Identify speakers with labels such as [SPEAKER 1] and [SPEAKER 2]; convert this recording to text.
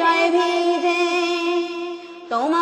[SPEAKER 1] জয় ভিজে তোমার